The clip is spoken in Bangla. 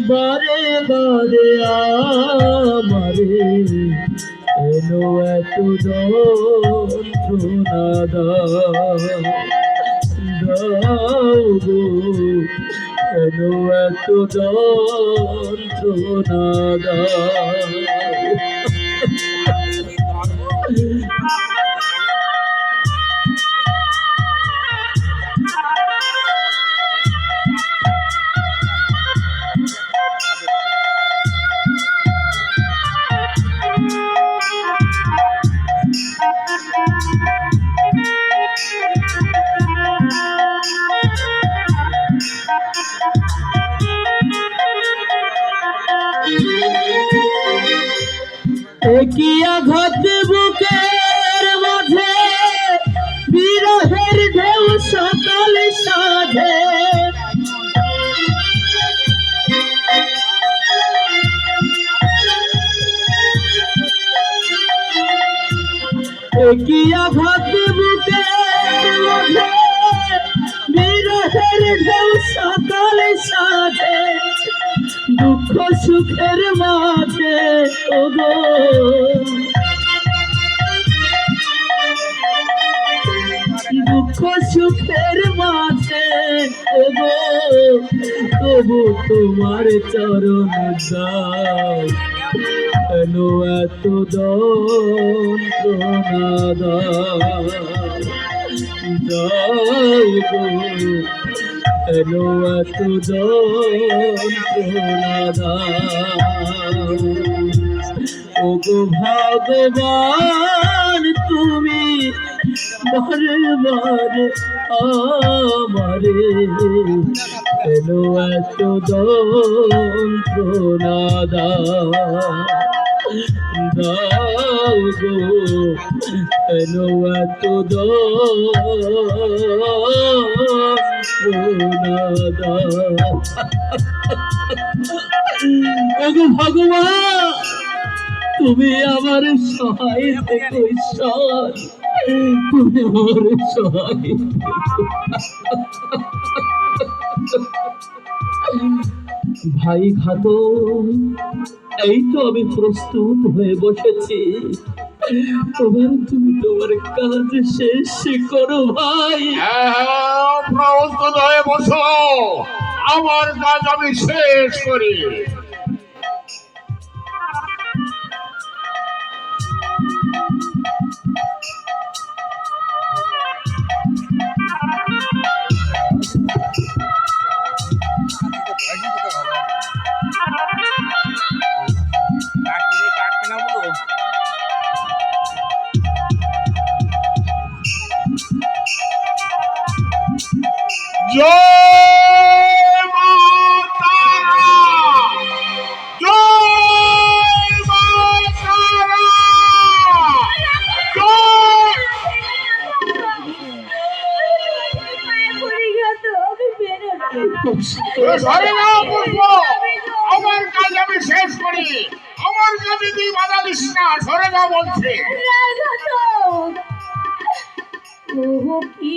বারে বারে আমারে। এলো এত যন্ত্রণা দাও গো এলো এত দাও একই আঘাত বুকের মাঝে বিরহের ঢেউ সকাল সাধে। একই আঘাত বুকের সুখের মাঝে, ওগো। দুঃখ সুখের মাঝে, ওগো। তবু তোমার চরণ দাও। কেন এত যন্ত্রণা দাও? কেন ভগবান তুমি বারে বারে আমারে এলো এত যন্ত্রণা দাও। গো এলো এত ওগো ভগবান, তুমি আমার সহায় থেকো ঈশ্বর। তুমি আমার সহায় ভাই খাত এই তো আমি প্রস্তুত হয়ে বসেছি। তোমার তুমি তোমার কাজ শেষ করো ভাই। হ্যাঁ, প্রস্তুত হয়ে বসো। আমার কাজ আমি শেষ করি। জয় মা তারা। জয় মা ধরে নাও পুষ্প আমার কাজ আমি শেষ করি আমার কাজে তুই বাধা দিস না ধরে নাও বলছে কি